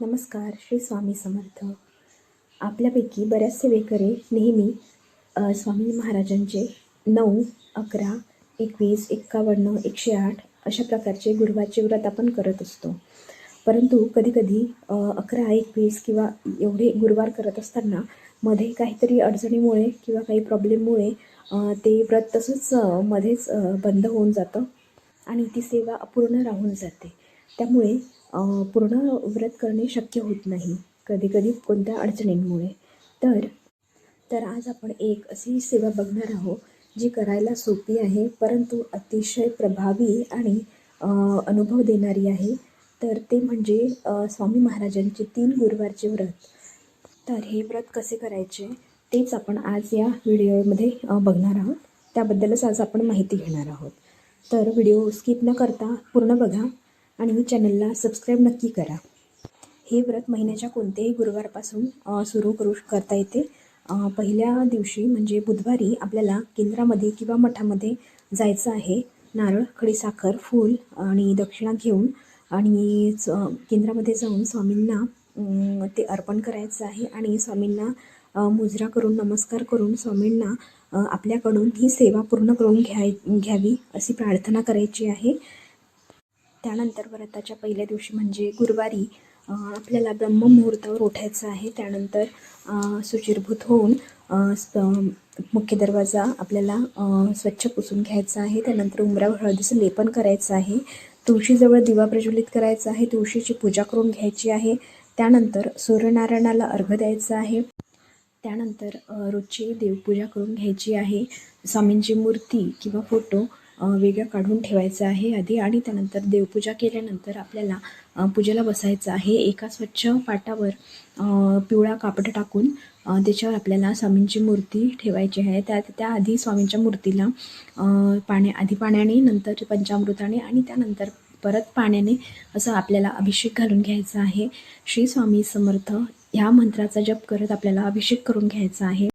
नमस्कार श्री स्वामी समर्थ. आपल्यापैकी बऱ्याचसे वेकरे नेहमी स्वामी महाराजांचे नऊ अकरा एकवीस एक्कावन्न एकशे आठ अशा प्रकारचे गुरुवारचे व्रत आपण करत असतो. परंतु कधीकधी अकरा एकवीस किंवा एवढे गुरुवार करत असताना मध्ये काहीतरी अडचणीमुळे किंवा काही प्रॉब्लेममुळे ते व्रत तसंच मध्येच बंद होऊन जातं आणि ती सेवा अपूर्ण राहून जाते. त्यामुळे पूर्ण व्रत करणे शक्य होत नाही कधीकधी कोणत्या अडचणींमुळे. तर तर आज आपण एक अशी सेवा बघणार आहोत जी करायला सोपी आहे परंतु अतिशय प्रभावी आणि अनुभव देणारी आहे. तर ते म्हणजे स्वामी महाराजांचे तीन गुरुवारचे व्रत. तर हे व्रत कसे करायचे तेच आपण आज या व्हिडिओमध्ये बघणार आहोत. त्याबद्दलच आज आपण माहिती घेणार आहोत. तर व्हिडिओ स्किप न करता पूर्ण बघा. आणि चॅनलला सबस्क्राईब नक्की करा. हे व्रत महिन्याच्या कोणत्याही गुरुवारपासून सुरू करू करता येते. पहिल्या दिवशी म्हणजे बुधवारी आपल्याला केंद्रामध्ये किंवा मठामध्ये जायचं आहे. नारळ खडीसाखर फूल आणि दक्षिणा घेऊन आणि च- केंद्रामध्ये जाऊन स्वामींना ते अर्पण करायचं आहे आणि स्वामींना मुजरा करून नमस्कार करून स्वामींना आपल्याकडून ही सेवा पूर्ण करून घ्याय घ्यावी अशी प्रार्थना करायची आहे. त्यानंतर व्रताच्या पहिल्या दिवशी म्हणजे गुरुवारी आपल्याला ब्रह्ममुहूर्तावर उठायचं आहे. त्यानंतर सुचिरभूत होऊन मुख्य दरवाजा आपल्याला स्वच्छ पुसून घ्यायचा आहे. त्यानंतर उंबरावर हळदीचं लेपन करायचं आहे. तुळशीजवळ दिवा प्रज्वलित करायचा आहे. तुळशीची पूजा करून घ्यायची आहे. त्यानंतर सूर्यनारायणाला अर्घ द्यायचं आहे. त्यानंतर रोजची देवपूजा करून घ्यायची आहे. स्वामींची मूर्ती किंवा फोटो वेगळं काढून ठेवायचं आहे आधी आणि त्यानंतर देवपूजा केल्यानंतर आपल्याला पूजेला बसायचं आहे. एका स्वच्छ पाटावर पिवळा कापड टाकून त्याच्यावर आपल्याला स्वामींची मूर्ती ठेवायची आहे. त्या त्याआधी स्वामींच्या मूर्तीला पाण्या आधी पाण्याने नंतर पंचामृताने आणि त्यानंतर परत पाण्याने असं आपल्याला अभिषेक घालून घ्यायचा आहे. श्री स्वामी समर्थ ह्या मंत्राचा जप करत आपल्याला अभिषेक करून घ्यायचा आहे.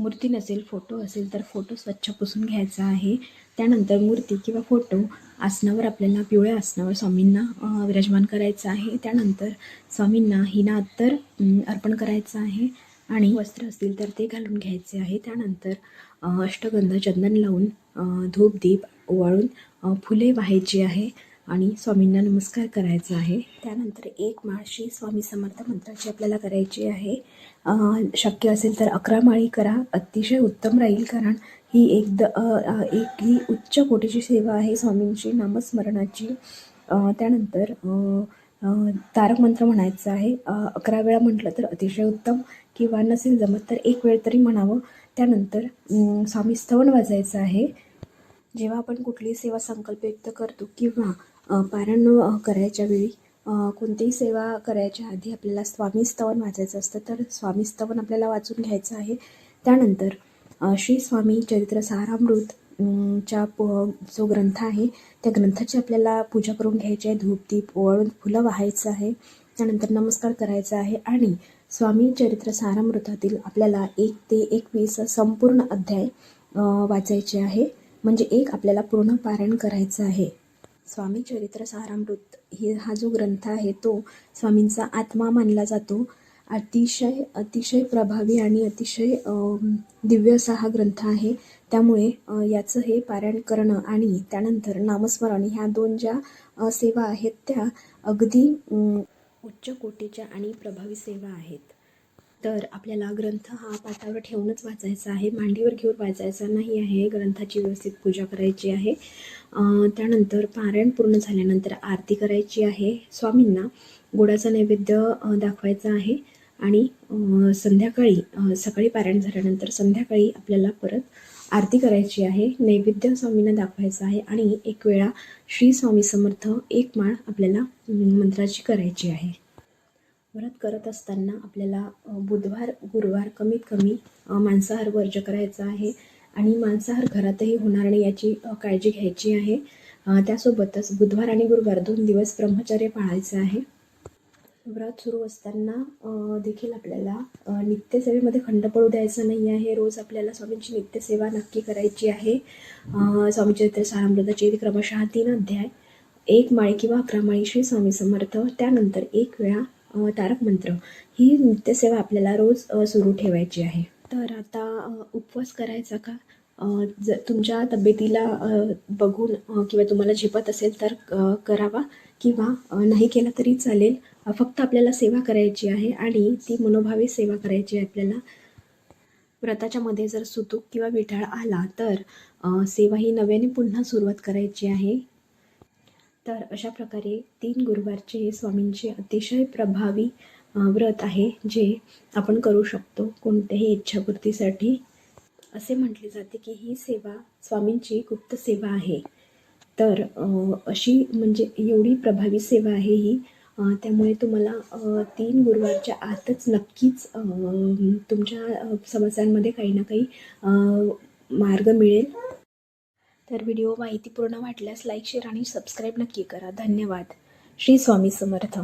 मूर्ती नसेल फोटो असेल तर फोटो स्वच्छ पुसून घ्यायचा आहे. त्यानंतर मूर्ती किंवा फोटो आसनावर आपल्याला पिवळ्या आसनावर स्वामींना विराजमान करायचं आहे. त्यानंतर स्वामींना हिना अत्तर अर्पण करायचं आहे. आणि वस्त्र असतील तर ते घालून घ्यायचे आहे. त्यानंतर अष्टगंध चंदन लावून धूप दीप ओवाळून फुले वाहायची आहे. आणि स्वामींना नमस्कार करायचा आहे. त्यानंतर एक माळशी स्वामी समर्थ मंत्राची आपल्याला करायची आहे. शक्य असेल तर अकरा माळी करा. अतिशय उत्तम राहील कारण ही एक द एक ही उच्च कोटीची सेवा आहे स्वामींची नामस्मरणाची. त्यानंतर तारक मंत्र म्हणायचं आहे. अकरा वेळा म्हटलं तर अतिशय उत्तम. किंवा नसेल जमत तर एक वेळ तरी म्हणावं. त्यानंतर स्वामी स्तवन वाजायचं आहे. जेव्हा आपण कुठलीही सेवा संकल्प व्यक्त करतो किंवा पारायण करायच्या वेळी कोणतीही सेवा करायच्या आधी आपल्याला स्वामी स्तवन वाचायचं असतं. तर स्वामी स्तवन आपल्याला वाचून घ्यायचं आहे. त्यानंतर श्री स्वामी चरित्र सारामृत च्या प जो ग्रंथ आहे त्या ग्रंथाची आपल्याला पूजा करून घ्यायची आहे. धूपदीप ओवाळून फुलं वाहायचं आहे. त्यानंतर नमस्कार करायचा आहे. आणि स्वामी चरित्र सारामृतातील आपल्याला एक ते एकवीस संपूर्ण अध्याय वाचायचे आहे. म्हणजे एक आपल्याला पूर्ण पारायण करायचं आहे. स्वामी चरित्र सारामृत ही हा जो ग्रंथ आहे तो स्वामींचा आत्मा मानला जातो. अतिशय अतिशय प्रभावी आणि अतिशय दिव्य असा हा ग्रंथ आहे. त्यामुळे याचं हे पारायण करणं आणि त्यानंतर नामस्मरण ह्या दोन ज्या सेवा आहेत त्या अगदी उच्च कोटीच्या आणि प्रभावी सेवा आहेत. तर आपल्याला ग्रंथ हा पाटावर ठेवूनच वाचायचा आहे. मांडीवर घेऊन वाचायचा नाही आहे. ग्रंथाची व्यवस्थित पूजा करायची आहे. त्यानंतर पारायण पूर्ण झाल्यानंतर आरती करायची आहे. स्वामींना गोडाचा नैवेद्य दाखवायचा आहे. आणि संध्याकाळी सकाळी पारायण झाल्यानंतर संध्याकाळी आपल्याला परत आरती करायची आहे. नैवेद्य स्वामींना दाखवायचा आहे आणि एक वेळा श्री स्वामी समर्थ एक माळ आपल्याला मंत्राची करायची आहे. व्रत करत असताना आपल्याला बुधवार गुरुवार कमीत कमी मांसाहार वर्ज करायचा आहे आणि मांसाहार घरातही होणार नाही याची काळजी घ्यायची आहे. त्यासोबतच बुधवार आणि गुरुवार दोन दिवस ब्रह्मचर्य पाळायचं आहे. व्रत सुरू असताना देखील आपल्याला नित्यसेवेमध्ये खंड पडू द्यायचा नाही आहे. रोज आपल्याला स्वामींची नित्यसेवा नक्की करायची आहे. स्वामीचरित्र सारामृताचे क्रमशः तीन अध्याय एक माळी किंवा अकरा माळी श्री स्वामी समर्थ. त्यानंतर एक वेळा तारक मंत्र ही नित्यसेवा आपल्याला रोज सुरू ठेवायची आहे. तर आता उपवास करायचा का? ज जर तुमच्या तब्येतीला बघून किंवा तुम्हाला झेपत असेल तर करावा. किंवा नाही केला तरी चालेल. फक्त आपल्याला सेवा करायची आहे आणि ती मनोभावी सेवा करायची आहे आपल्याला. व्रताच्या मध्ये जर सुतूक किंवा विठाळ आला तर सेवा ही नव्याने पुन्हा सुरुवात करायची आहे. तर अशा प्रकारे तीन गुरुवारचे हे स्वामींचे अतिशय प्रभावी व्रत आहे जे आपण करू शकतो कोणत्याही इच्छापूर्तीसाठी. असे म्हटले जाते की ही सेवा स्वामींची गुप्त सेवा आहे. तर अशी म्हणजे एवढी प्रभावी सेवा आहे ही त्यामुळे तुम्हाला तीन गुरुवारच्या आतच नक्कीच तुमच्या समस्यांमध्ये काही ना काही मार्ग मिळेल. तर व्हिडिओ माहितीपूर्ण वाटल्यास लाईक शेअर आणि सबस्क्राईब नक्की करा. धन्यवाद. श्री स्वामी समर्थ.